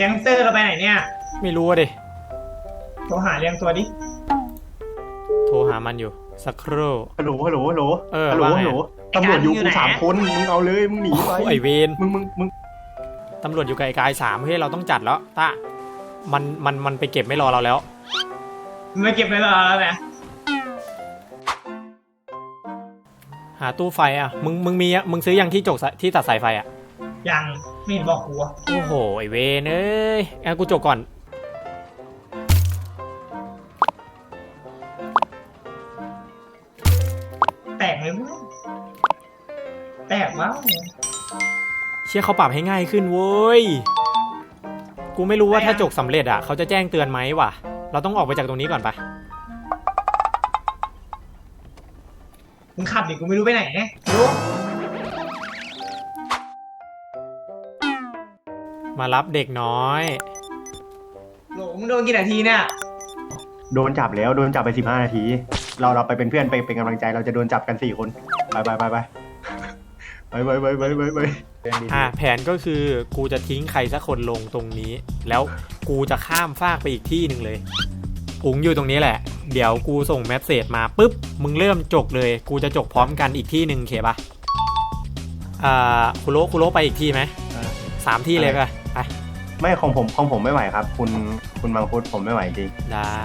แก๊งสเตอร์เราไปไหนเนี่ย ไม่รู้อะดิ โทรหาเรียงตัวดิ โทรหามันอยู่ สักครู่ ฮัลโหลฮัลโหลฮัลโหลเออฮัลโหลว่าไง ฮัลโหลตำรวจอยู่กูสามคน มึงเอาเลย มึงหนีโอ้ไปโหไอเวนมึง มึง มึง ตำรวจอยู่ไกลๆสามเฮ้ยเราต้องจัดแล้วตามันมันมันไปเก็บไม่รอเราแล้วไม่เก็บไว้รอแล้วนะหาตู้ไฟอะ มึงมึงมีอะมึงซื้อยังที่จกสะที่ตัดสายไฟอะ ยังไม่เห็นบอกกูอะโอ้โห ไอเวนเอ้ยงั้นกูจกก่อน แตกไหมวะแตกวะเชี่ยเขาปรับให้ง่ายขึ้นเว้ย กูไม่รู้ว่าถ้าจกสำเร็จอะ เขาจะแจ้งเตือนไหมวะ เราต้องออกไปจากตรงนี้ก่อนปะมึงขับดิกูไม่รู้ไปไหนรู้ มารับเด็กน้อย โหลมึงโดนกี่นาทีเนี่ยโดนจับแล้วโดนจับไปสิบห้านาที เราเราไปเป็นเพื่อนไปเป็นกำลังใจเราจะโดนจับกันสี่คนไปไปไปไปไปไปไปไปไปไปอะแผนก็คือกูจะทิ้งใครสักคนลงตรงนี้ แล้วกูจะข้ามฟากไปอีกที่หนึ่งเลยอุ๋งอยู่ตรงนี้แหละ เดี๋ยวกูส่งแมสเซจมาปุ๊บมึงเริ่มจกเลย กูจะจกพร้อมกันอีกที่หนึ่งโอเคปะอ่าคุโรคุโรไปอีกที่ไหมสามที่เลยปะ ไปไม่ของผมของผมไม่ไหวครับ คุณคุณมังคุดผมไม่ไหวจริงได้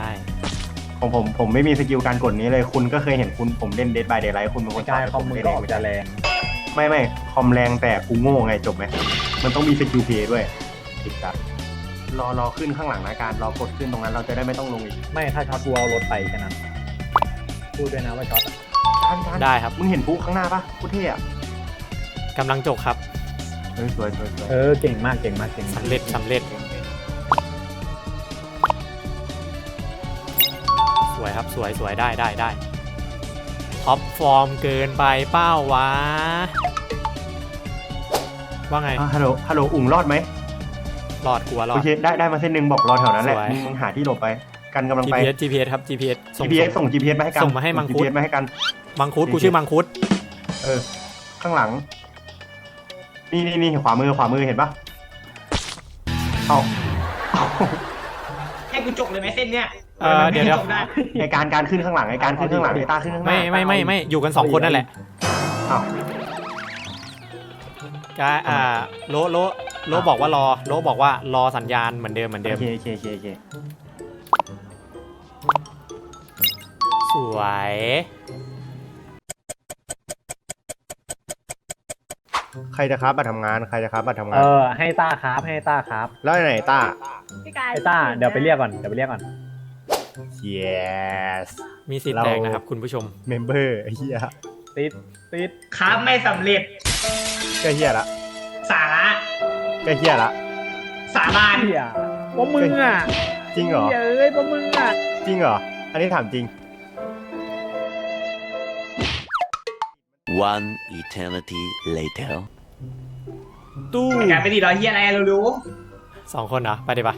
ของผมผมไม่มีสกิลการกดนี้เลยคุณก็เคยเห็นคุณผมเล่นเดดบายเดย์ไลท์คุณเป็นคนกายคอมมึงก็ออกจะแรงไม่ไม่คอมแรงแต่กูโง่ไงจบไหมมันต้องมีสกิลเพย์ด้วยติดจัดรอรอขึ้นข้างหลังนะการรอกดขึ้นตรงนั้นเราจะได้ไม่ต้องลงอีกไม่ถ้าช็อตกูเอารถไปแค่นั้นพูดด้วยนะว่าช็อตอะการการได้ครับมึงเห็นปุ๊ข้างหน้าปะกูเท่อะกำลังจกครับ เฮ้ยสวยสวยสวยเออเก่งมากเก่งมากเก่งมากสำเร็จสำเร็จ สวยครับสวยสวยได้ได้ได้ท็อปฟอร์มเกินไปเป้าวะ ว่าไง อะฮัลโหลฮัลโหลอุ่งรอดไหมรอดกลัวรอโอด เคได้ได้มาเส้นหนึ่งบอกรอแถวนั้นแหละสวยมึงมึงหาที่หลบไป กันกำลังไป GPS GPS ครับ GPS ส่ง GPS ส่ง GPS มาให้กัน ส่งมาให้มังคุด GPS มาให้กัน มังคุดกูชื่อมังคุด เออ ข้างหลัง นี่นี่นี่ขวามือขวามือเห็นปะเอาเอาให้กูจกเลยไหมเส้นเนี่ยเออเดี๋ยวเดี๋ยว จกได้ไอการการขึ้นข้างหลังไอการขึ้นข้างหลังไอตาขึ้นข้างหน้าไม่ไม่ไม่ไม่อยู่กันสองคนนั่นแหละอ้าวกาอ่าโลโลโลบอกว่ารอโลบอกว่ารอสัญญาณเหมือนเดิมเหมือนเดิโอมเคโอเคโอเคโอเคสวย ใครจะครับมาทำงานใครจะครับมาทำงาเอน อ ให้ต้าครับให้ต้าครับแล้วไหนตาให้ต้าเดี๋ยวไปเรียกก่อนเดี๋ยวไปเรียกก่อน yes มีสิทธิ์เราแตกนะครับ คุณผู้ชม member ไอ้เหี้ยติดติดครับไม่สำเร็จก็เหี้ยละสาระก็เหี้ยละ สาบานเฮียพวกมึงอะจริงเหรอ เหี้ยเอ้ยพวกมึงอะจริงเหรอ อันนี้ถามจริง One eternity later. ตู้ไอ้การไปดีรอยเฮียอะไรเรารู้สองคนเหรอ ไปดิปะ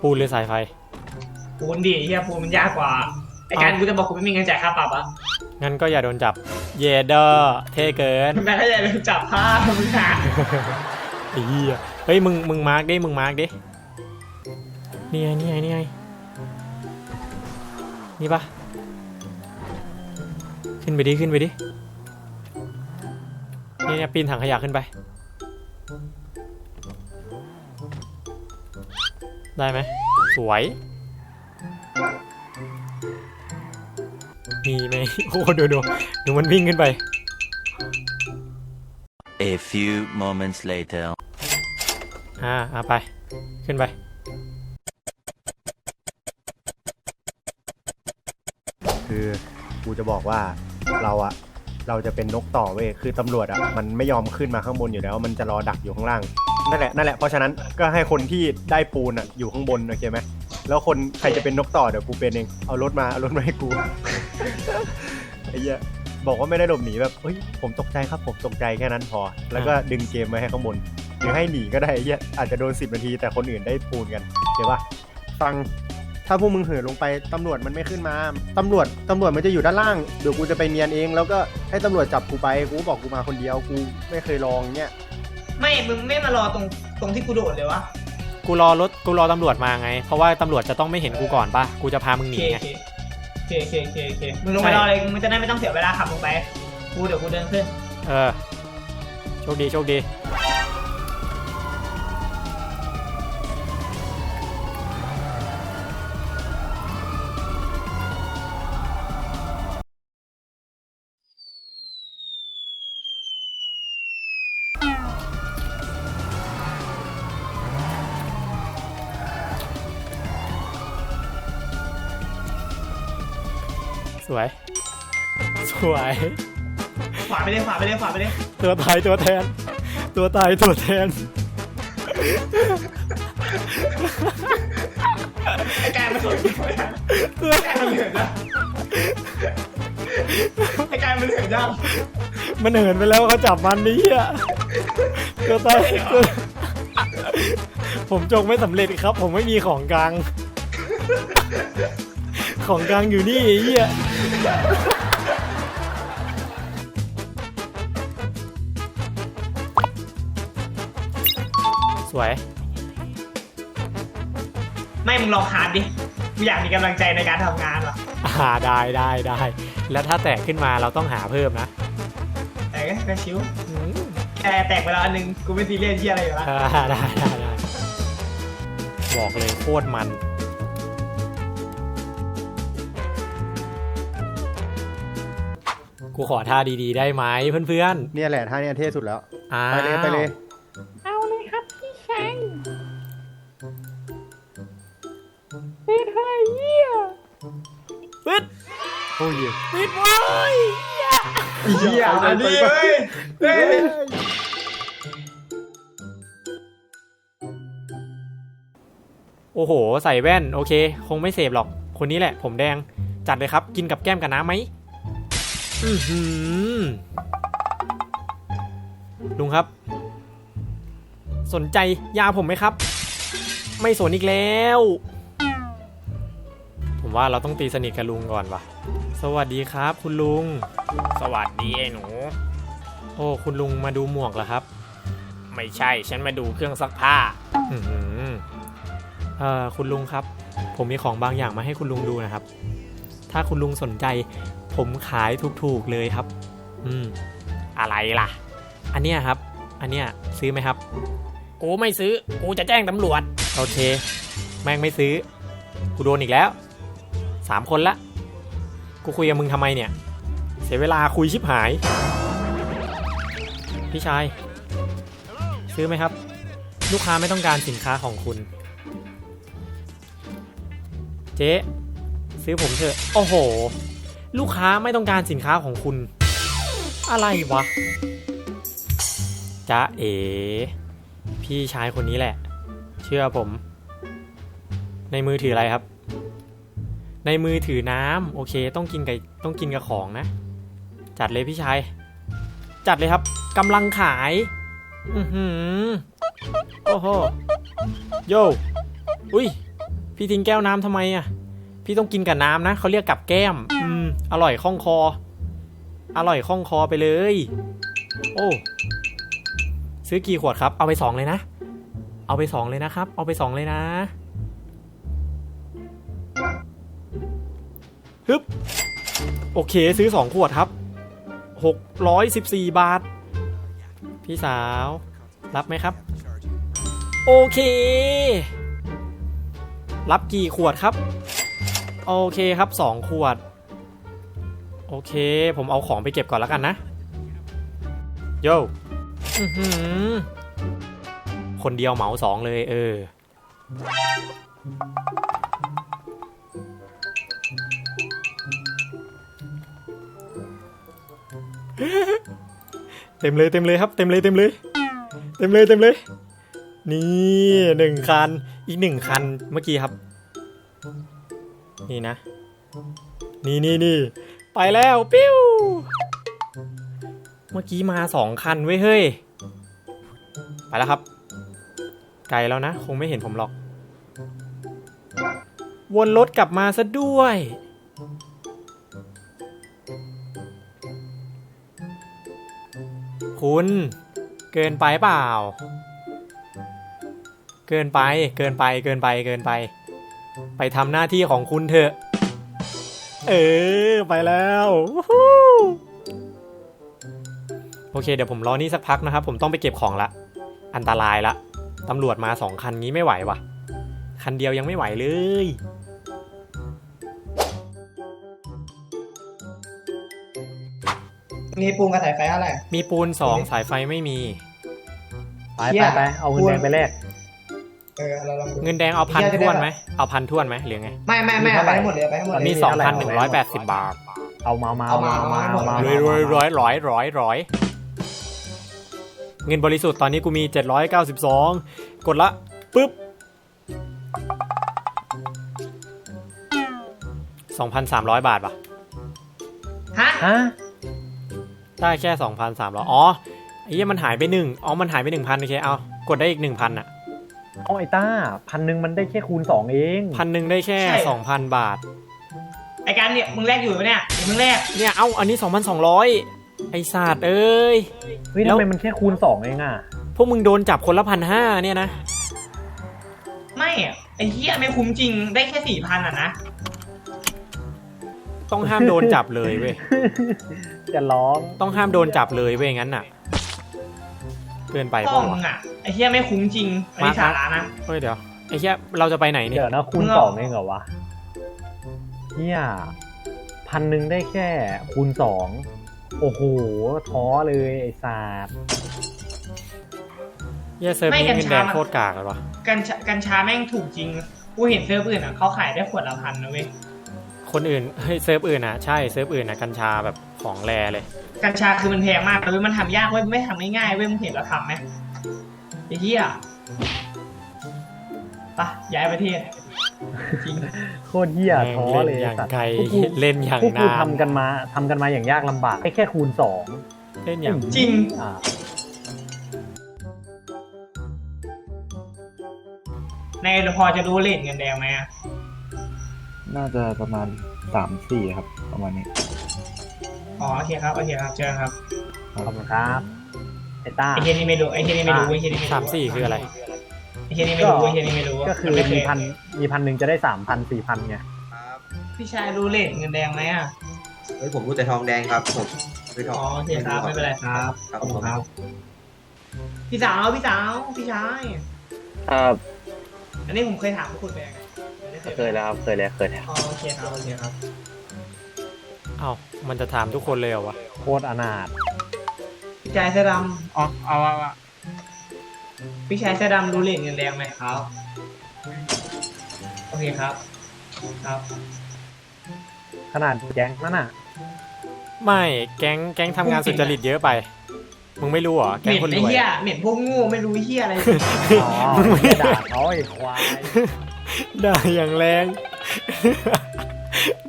ปูนหรือสายไฟ ปูนดิเฮียปูนมันยากกว่าไอ้การกูจะบอกกูไม่มีเงินจ่ายค่าปรับอะงั้นก็อย่าโดนจับ เยเดอร์เท่เกินแม่ก็อย่าลืมจับผ้ามึงหาไอ้เหี้ยเฮ้ยมึงมึงมาร์กดิมึงมาร์กดินี่ไงนี่ไงนี่ไงนี่ปะ ขึ้นไปดิขึ้นไปดินี่เนี่ยปีนถังขยะขึ้นไป ได้ไหมสวย มีไหมโอ้โหดูดูดูมันวิ่งขึ้นไป A few moments later. อ่าอ่าไป ขึ้นไปคือกูจะบอกว่า เราอะเราจะเป็นนกต่อเว้ยคือตำรวจอะมันไม่ยอมขึ้นมาข้างบนอยู่แล้ว มันจะรอดักอยู่ข้างล่างนั่นแหละนั่นแหละเพราะฉะนั้นก็ให้คนที่ได้ปูนอะอยู่ข้างบนโอเคไหมแล้วคนใครจะเป็นนกต่อเดี๋ยวกูเป็นเองเอารถมาเอารถมาให้กูไอ้เหี้ยบอกว่าไม่ได้หลบหนีแบบเฮ้ยผมตกใจครับผมตกใจแค่นั้นพอ แล้วก็ดึงเกมมาให้ข้างบนหรือให้หนีก็ได้ไอ้เหี้ยอาจจะโดน 10 นาทีแต่คนอื่นได้ปูนกันเดี๋ยวปะฟัง ถ้าพวกมึงเหินลงไปตำรวจมันไม่ขึ้นมา ตำรวจตำรวจมันจะอยู่ด้านล่าง เดี๋ยวกูจะไปเนียนเอง แล้วก็ให้ตำรวจจับกูไป กูก็บอกกูมาคนเดียว กูไม่เคยลองเนี่ย ไม่ มึงไม่มารอตรงตรงที่กูโดดเลยวะกูรอรถกูรอตำรวจมาไง เพราะว่าตำรวจจะต้องไม่เห็นกูก่อนปะกูจะพามึงโอหนีเคไงโอเคโอเคโอเคโอเคโอเคมึงลงไปรอเลยมึงจะได้ไม่ต้องเสียเวลาขับลงไป กูเดี๋ยวกูเดินขึ้น เออ โชคดีโชคดี สวย สวย ขวาไปเลยขวาไปเลยขวาไปเลยตัวตายตัวแทน ตัวตายตัวแทนไอ้กายมันสวยจริงเลยอะไอ้กายมันเหนื่อยนะไอ้กายมันเหนื่อยจังมันเหินไปแล้วเขาจับมันนี่อะตัวตายตัวผมจงไม่สำเร็จครับ ผมไม่มีของกลาง ของกลางอยู่นี่ไอ้เหี้ยสวย ไม่มึงลองคานดิกูอยากมีกำลังใจในการทำงานว่ะอ่าได้ได้ได้ แล้วถ้าแตกขึ้นมาเราต้องหาเพิ่มนะแต่ก็ก็ชิวอืมแต่แตกไปแล้วอันนึงกูไม่ซีเรียสที่อะไรอยู่แล้วอ่าได้ได้ได้บอกเลยโคตรมัน กูขอท่าดีๆได้ไหมเพื่อนเนี่ยแหละท่าเนี่ยเท่สุดแล้ว ๆอ้าไปเลยไปเลยปึ๊ดโอ้ยปิดไว้เหี้ยอันนี้เว้ยเฮ้ยโอ้โห ใส่แว่น โอเค คงไม่เสพหรอก คนนี้แหละ ผมแดง จัดเลยครับ กินกับแก้มกับน้ำไหม อือหือลุงครับ สนใจยาผมไหมครับ ไม่สนอีกแล้ว ผมว่าเราต้องตีสนิทกับลุงก่อนว่ะสวัสดีครับ คุณลุง สวัสดีไอ้หนู โอ้คุณลุงมาดูหมวกเหรอครับ ไม่ใช่ฉันมาดูเครื่องซักผ้า อือหือเอ่อคุณลุงครับ ผมมีของบางอย่างมาให้คุณลุงดูนะครับ ถ้าคุณลุงสนใจ ผมขายถูกๆเลยครับ อืม อะไรล่ะ อันเนี้ยครับ อันเนี้ยซื้อไหมครับ กูไม่ซื้อ กูจะแจ้งตำรวจ โอเค แม่งไม่ซื้อ กูโดนอีกแล้วสามคนละ กูคุยกับมึงทำไมเนี่ย เสียเวลาคุยชิบหาย พี่ชาย ซื้อไหมครับ ลูกค้าไม่ต้องการสินค้าของคุณ เจ๊ ซื้อผมเถอะ โอ้โห ลูกค้าไม่ต้องการสินค้าของคุณ อะไรวะจ๊ะเอ๋พี่ชายคนนี้แหละ เชื่อผม ในมือถืออะไรครับ ในมือถือน้ำโอเค ต้องกินกับต้องกินกับของนะ จัดเลยพี่ชาย จัดเลยครับกำลังขาย อือหือโอ้โหโยอุ้ยพี่ทิ้งแก้วน้ำทำไมอะ พี่ต้องกินกับน้ำนะเขาเรียกกับแก้ม อืม อร่อยคล่องคอ อร่อยคล่องคอไปเลย โอ้ ซื้อกี่ขวดครับ เอาไปสองเลยนะ เอาไปสองเลยนะครับ เอาไปสองเลยนะ ฮึบ โอเค ซื้อสองขวดครับ หกร้อยสิบสี่บาท พี่สาว รับไหมครับ โอเค รับกี่ขวดครับ โอเคครับสองขวด โอเค ผมเอาของไปเก็บก่อนแล้วกันนะ โยอื้อหือคนเดียวเหมาสองเลยเออ เต็มเลยเต็มเลยครับ เต็มเลยเต็มเลย เต็มเลยเต็มเลย นี่หนึ่งคัน อีกหนึ่งคันเมื่อกี้ครับ นี่นะ นี่นี่นี่ไปแล้วปิ้วเมื่อกี้มาสองคันไว้ยเฮ้ย ไปแล้วครับ ไกลแล้วนะ คงไม่เห็นผมหรอก วนรถกลับมาซะด้วย คุณ เกินไปเปล่า เกินไป เกินไป เกินไป เกินไป ไปทำหน้าที่ของคุณเถอะ เออไปแล้ววู้ฮู้โอเคเดี๋ยวผมรอนี่สักพักนะครับ ผมต้องไปเก็บของละ อันตรายละตำรวจมาสองคันงี้ไม่ไหววะคันเดียวยังไม่ไหวเลย มีปูนกระสายไฟเท่าไหร่มีปูนสองสายไฟไม่มี ไปเชี่ไปยไปเอาเงินแดงไปแลก เออเราลองดู เงินแดงเอาพันเหี้ยจะได้ท้วนไหมเอาพันท้วนไหมหรือไง ไม่ไม่ไม่เอาไปให้หมดเลยเอาไปให้หมดตอนเลยนี้สองพันหนึ่งร้อยแปดสิบบาทเอามามาเอามา เอามารวยรวยร้อยร้อยร้อยร้อยเงินบริสุทธิ์ตอนนี้กูมีเจ็ดร้อยเก้าสิบสองกดละปุ๊บสองพันสามร้อยบาทปะฮะฮะได้แค่สองพันสามร้อยอ๋อไอ้เหี้ยมันหายไปหนึ่งอ๋อ มันหายไปหนึ่งพันโอเค เอา กดได้อีกหนึ่งพันอะ เอาไอ้ต้าพันหนึ่งมันได้แค่คูณสองเองพันหนึ่งได้แค่สองพันบาท ไอการเนี่ยมึงแลกอยู่ปะเนี่ยมึงแลกเนี่ยเอ้าอันนี้ 2,200 ไอศาสตร์เอ้ย เฮ้ยแล้ว ทำไมมันแค่คูณสองเองอะพวกมึงโดนจับคนละพันห้าเนี่ยนะ ไม่อะไอเฮียไม่คุ้มจริงได้แค่สี่พันอะนะต้องห้ามโดนจับเลยเว้ย จะร้องต้องห้ามโดนจับเลยเว้ยงั้นน่ะ เกินไปพ่เปอล่ามึวะ งอะไอเฮียไม่คุ้มจริงอันนี้มา สาระนะเฮ้ยเดี๋ยวไอ้แค่เราจะไปไหนเนี่ยเดี๋ยวนะคูณสองเองเหรอวะเฮียพันหนึ่งได้แค่คูณสองโอ้โหท้อเลยไอ้ศาสตร์เหี้ยเซิร์ฟนี้เงินแดงโคตรกากเลยวะกัญชากัญชาแม่งถูกจริงกูเห็นเซิร์ฟอื่นอะเขาขายได้ขวดละพันนะเว้ยคนอื่นเฮ้ยเซิร์ฟอื่นอะใช่เซิร์ฟอื่นอะกัญชาแบบ ของแรเลย กัญชาคือมันแพงมากเลยมันทำยากเว้ยไม่ทำง่ายๆเว้ยมึงเห็นเราทำไหมไอ้เหี้ยไปะย้ายประเทศจริง โคตรเฮียแม่งท้อเล่นเลยอย่างสัตว์ไกลพวกกูเล่นอย่างพวกกูนานทำกันมาทำกันมาอย่างยากลำบากได้แค่คูณสองเล่นอย่างจริง อ่าในพอจะรู้เลทเงินแดงไหมอะน่าจะประมาณสามสี่ครับ ประมาณนี้ อ๋อโอเคครับโอเคครับเจอกันครับขอบคุณครับไอ้ต้า ไอ้เฮียนี่ไม่รู้ไอ้เฮียนี่ไม่รู้ไอ้เฮียนี่ไม่รู้สามสี่คืออะไร ไอ้เฮียนี่ไม่รู้ไอ้เฮียนี่ไม่รู้ก็คือไม่เคมียพันมีพันหนึ่งจะได้สามพันสี่พันไงพี่ชายรู้เลทเงินแดงไหมอะเฮ้ยผมรู้แต่ทองแดงครับผมซื้อทอ๋อองโอเคครับไม่เป็นไรครับครับขอบผคุณมครับ พี่สาวพี่สาวพี่ชายครับอันนี้ผมเคยถามพวกคุณไปยังไงไม่ได้เคยแล้วครับเคยแล้วเคยแล้วอ๋อโอเคครับโอเคครับ เอ้ามันจะถามทุกคนเลยเหรอวะโคตรอนาถพี่ชายเสื้อดอ๋อเอาว่าว่าำพี่ชายเสื้อดำรู้เลทเงินแดงไหมครับ โอเคครับ ครับ ขนาดแก๊งนั่นน่ะไม่แก๊งแก๊งทำงานสุจริตเยอะไป มึงไม่รู้เหรอเหแก๊งม็นคนรไอ้วยเหี้ยเหม็นพวกโงูไม่รู้เหี้ยอะไร อ๋อไม่ได้ด่าเขาไอ้ควายด่าอย่างแรง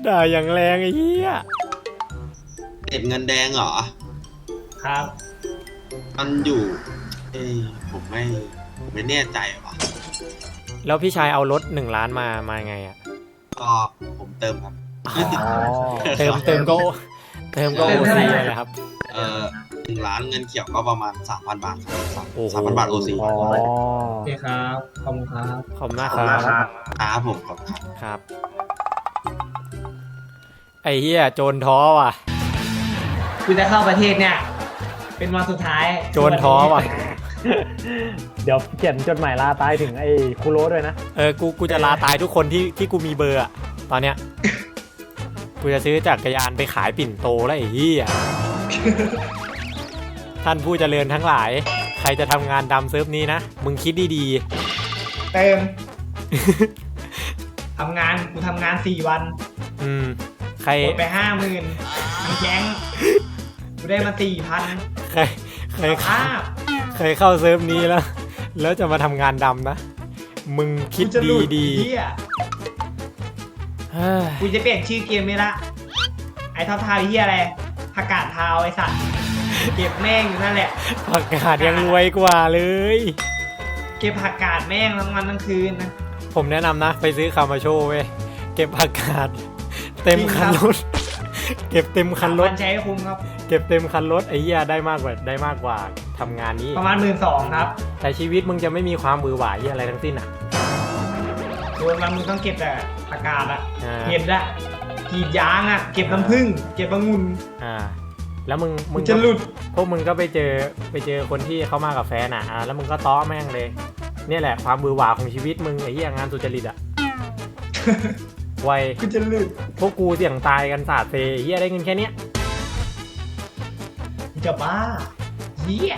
ด่าอย่างแรงไอ้เหี้ย เด็ดเงินแดงเหรอ ครับ มันอยู่ เอ้ยผมไม่ผมไม่แน่ใจว่ะแล้วพี่ชายเอารถหนึ่งล้านมามาไงอะก็ผมเติมครับอ๋อเติมเติมก็เติมก็เติโอมเท่าไหร่ซีเลยนะครับ เอ่อหนึ่งล้านเงินเขียวก็ประมาณสามพันบาทครับโอ้โห สามพันบาทโอซีอ๋อโอเคครับ ขอบคุณครับ ขอบคุณมากขคอบรัคุณบครับครับผมครับ ครับ ไอ้เหี้ยโจรท้อว่ะ กูจะเข้าประเทศเนี่ย เป็นวันสุดท้ายโจรท้อว่ะ เดี๋ยวเขียนจดหมายลาตายถึงไอ้คุโรด้วยนะ เออ กูกูจะลาตายทุกคนที่ที่กูมีเบอร์อะตอนเนี้ย กูจะซื้อจักรยานไปขายปิ่นโตแล้วไอ้เหี้ยท่านผู้เจริญทั้งหลาย ใครจะทำงานดำเซิร์ฟนี้นะ มึงคิดดีเติมทำงานกูทำงานสี่วันๆอืม ใคร หมดไปห้าหมื่นมีแก๊งกู ได้มาสี่พันใครใครภาพใครเข้าเซิร์ฟนี้แล้ว แล้วจะมาทำงานดำนะ มึงคิดกูจะหดีลุดีเหี้ยๆเฮ้ยกูจะเปลี่ยนชื่อเกมนี้ละ ไอ้เท้าทาเฮียอะไรผักกาดเท้าไอ้สัตว์เก็บแม่งอยู่นั่นแหละ ประกาศยังรวยกว่าเลย เก็บผักกาดแม่งทั้งวันทั้งคืนนะผมแนะนำนะ ไปซื้อคามาโชว์เว้ยเก็บผักกาดเต็มคันรถเก็บเต็มคันรถ มันใช้ให้คุ้มครับ เก็บเต็มคันรถไอ้เหี้ยได้มากกว่าได้มากกว่าทำงานนี้ ประมาณหมื่นสองครับแต่ชีวิตมึงจะไม่มีความมือหวายอะไรทั้งสิ้นอะรวมแล้วมึงต้องเก็บแต่อากาศอะอ่า เห็ดอะกรีดยางอะเก็บน้ำผึ้งเก็บองุ่นอ่า แล้วมึงมึมึงงจะก็หลุดพวกมึงก็ไปเจอไปเจอคนที่เขามากับแฟนอะอ่าแล้วมึงก็ต้อแม่งเลย เนี่ยแหละความมือหวาของชีวิตมึงไอ้เหี้ยงานสุจริตอะ ไวกูจะหลุดพวกกูเสี่ยงตายกันสาดเซไอ้เหี้ยได้เงินแค่เนี้ยมึงจะบ้าเหี้ย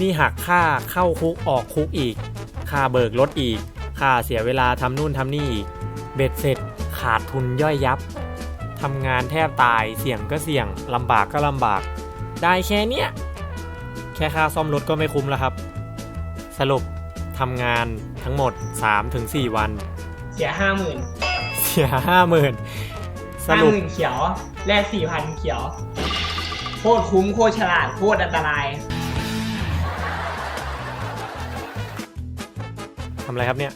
นี่หักค่าเข้าคุกออกคุกอีก ค่าเบิกรถอีก ค่าเสียเวลาทำนู่นทำนี่อีก เบ็ดเสร็จขาดทุนย่อยยับ ทำงานแทบตาย เสี่ยงก็เสี่ยง ลำบากก็ลำบาก ได้แค่เนี้ย แค่ค่าซ่อมรถก็ไม่คุ้มแล้วครับ สรุป ทำงานทั้งหมด 3-4 วัน เสียห้าหมื่นเสียห้าหมื่นสห้ารุหปมื่นเขียวแลกสี่พันเขียว โคตรคุ้มโคตรฉลาดโคตรอันตราย ทำอะไรครับเนี่ย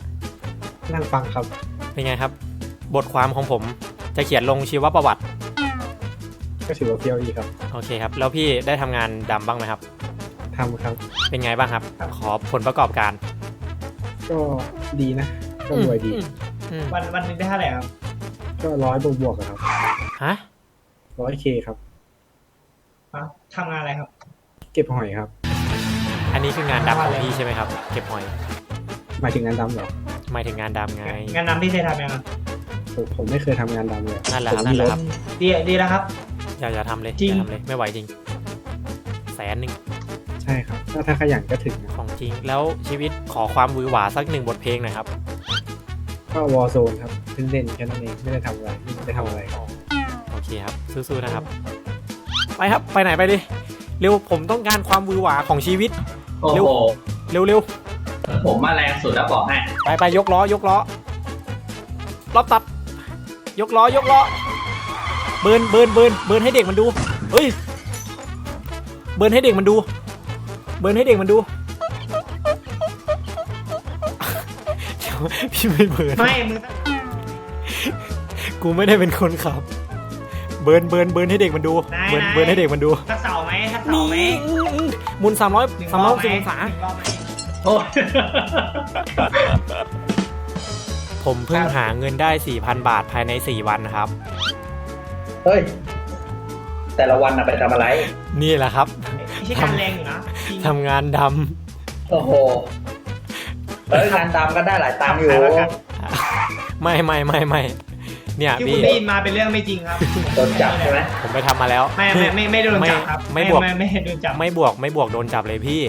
นั่งฟังครับ เป็นไงครับ บทความของผมจะเขียนลงชีวประวัติ ก็ถือว่าเพี้ยวดีครับโอเคครับ แล้วพี่ได้ทำงานดำบ้างไหมครับ ทำครับ เป็นไงบ้างครับ ขอผลประกอบการ ก็ดีนะ ก็รวยดีอืมอืมวันวันหนึงได้เท่าไหร่ครับ ก็ร้อยบวกบวกๆอะครับฮะ ร้อยเคครับ ฮะทำงานอะไรครับ เก็บหอยครับ อันนี้คืองานดำของพี่ใช่ไหมครับ เก็บหอย หมายถึงงานดำเหรอหมายถึงงานดำไง งานนำที่เคยทำยังครับผมผมไม่เคยทำงานดำเลยนั่นแหละครับนั่นแหละครับ ดีดีแล้วครับ อย่าอย่าทำเลยจริงอย่าทำเลย ไม่ไหวจริง แสนหนึ่งใช่ครับถ้าถ้าขยันก็ถึงนะของจริงแล้วชีวิตขอความหวือหวาสักหนึ่งบทเพลงหน่อยครับ ก็วอร์โซนครับเพิ่งเล่นแค่นั้นเองไม่ได้ทำอะไรไม่ได้ทำอะไรโอเคครับสู้ๆนะครับ ไปครับไปไหนไปดิเร็วผมต้องการความหวือหวาของชีวิตโอ้เร็วโหเร็วเร็วผมมาแรงสุดแล้วบอกให้ไปไปยกล้อยกล้อรอบตับ ยกล้อยกล้อเบิร์นเบิร์นเบิร์นเบิร์นให้เด็กมันดูเฮ้ยเบิร์นให้เด็กมันดู เบิร์นให้เด็กมันดูเดี๋ยวพี่ไม่เบิร์นไม่มึงต้องกูไม่ได้เป็นคนขับ เบิร์นเบิร์นเบิร์นให้เด็กมันดู เบิร์นเบิร์นให้เด็กมันดูทักเสาไหมทักเสาไหมหมุนสามร้อยหนึ่งสามรร้ออบยไหมสิบองศาหนึ่งรอบไหมโอ้ผมเพิ่งหาเงินได้ 4,000 บาทภายใน 4 วันนะครับ เฮ้ย แต่ละวันน่ะไปทำอะไร นี่แหละครับ ไม่ใช่การแรงอยู่นะจริง ทำงานดโอ้โหเฮ้ยงานตามก็ได้หลายตามอยู่ำไม่ไม่ไม่ไม่เนี่ยที่คุพี่ ณได้ยินมาเป็นเรื่องไม่จริงครับ โดนจับใช่ไหมผมไปทำมาแล้ว ไม่ไม่ไม่ไม่โดนจับครับไม่ไม่บวก ไม่ไม่ไม่โดนจับไม่บวกไม่บวกโดนจับเลยพี่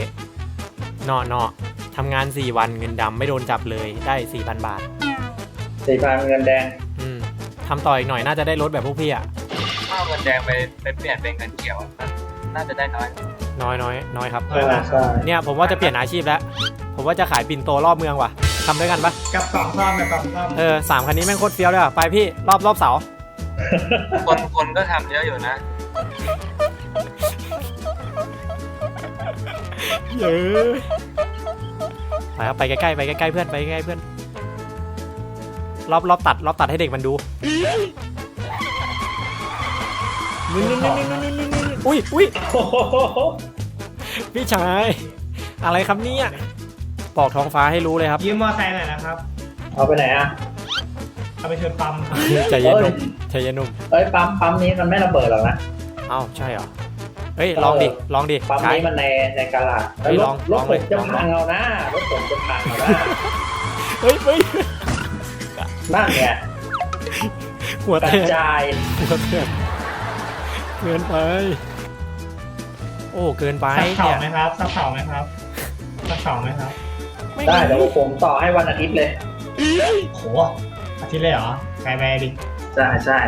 เนาะเนาะทำงาน 4 วันเงินดำไม่โดนจับเลยได้ 4,000 บาท สี่พันเงินแดง อืมทำต่ออีกหน่อยน่าจะได้ลดแบบพวกพี่อะถ้าเงินแดงไปไปเปลี่ยนเป็นเงินเขียวน่าจะได้น้อย น้อยน้อยน้อยครับน้อยมากใช่เนี่ยผมว่าจะเปลี่ยนอาชีพแล้ว ผมว่าจะขายปิ่นโตรอบเมืองว่ะทำด้วยกันปะกับสองรอบกับสองรอบเออสามคันนี้แม่งโคตรเฟี้ยวเลยว่ะไปพี่รอบรอบเสาคนคนก็ทำเยอะอยู่นะเย้ไปครับไปใกล้ๆไปใกล้ๆเพื่อนไปใกล้ๆเพื่อน รอบรอบตัดรอบตัดให้เด็กมันดูนี่นี่นี่นี่นี่นี่นี่ อุ้ยอุ้ยพี่ชาย อะไรครับเนี่ยปอกท้องฟ้าให้รู้เลยครับ ยืมมอไซค์หน่อยนะครับ เอาไปไหนอะเอาไปชนปั๊มครับใจเย็นหนุ่มใจเย็นหนุ่มเอ้ยปั๊มปั๊มนี้มันไม่ระเบิดหรอกนะ เอ้าใช่เหรอเฮ้ยลองดิลองดิปั๊มใช้ นี้มันในในกาลาดเฮ้ยรลถองรลถองผเลยมจะลอง พังเอานะรถผมจะพังเอานะเฮ้ยเฮ้ยนั่นเนี่ยหัวกระแตกจายหัวแตกเกินไป โอ้เกินไปสักเสาเนี่ยไหมครับสักเสาไหมครับสักเสาไหมครับไม่ได้มีเดี๋ยวผมต่อให้วันอาทิตย์เลย โหอาทิตย์เลยเหรอไกลไปดิ ใช่ใช่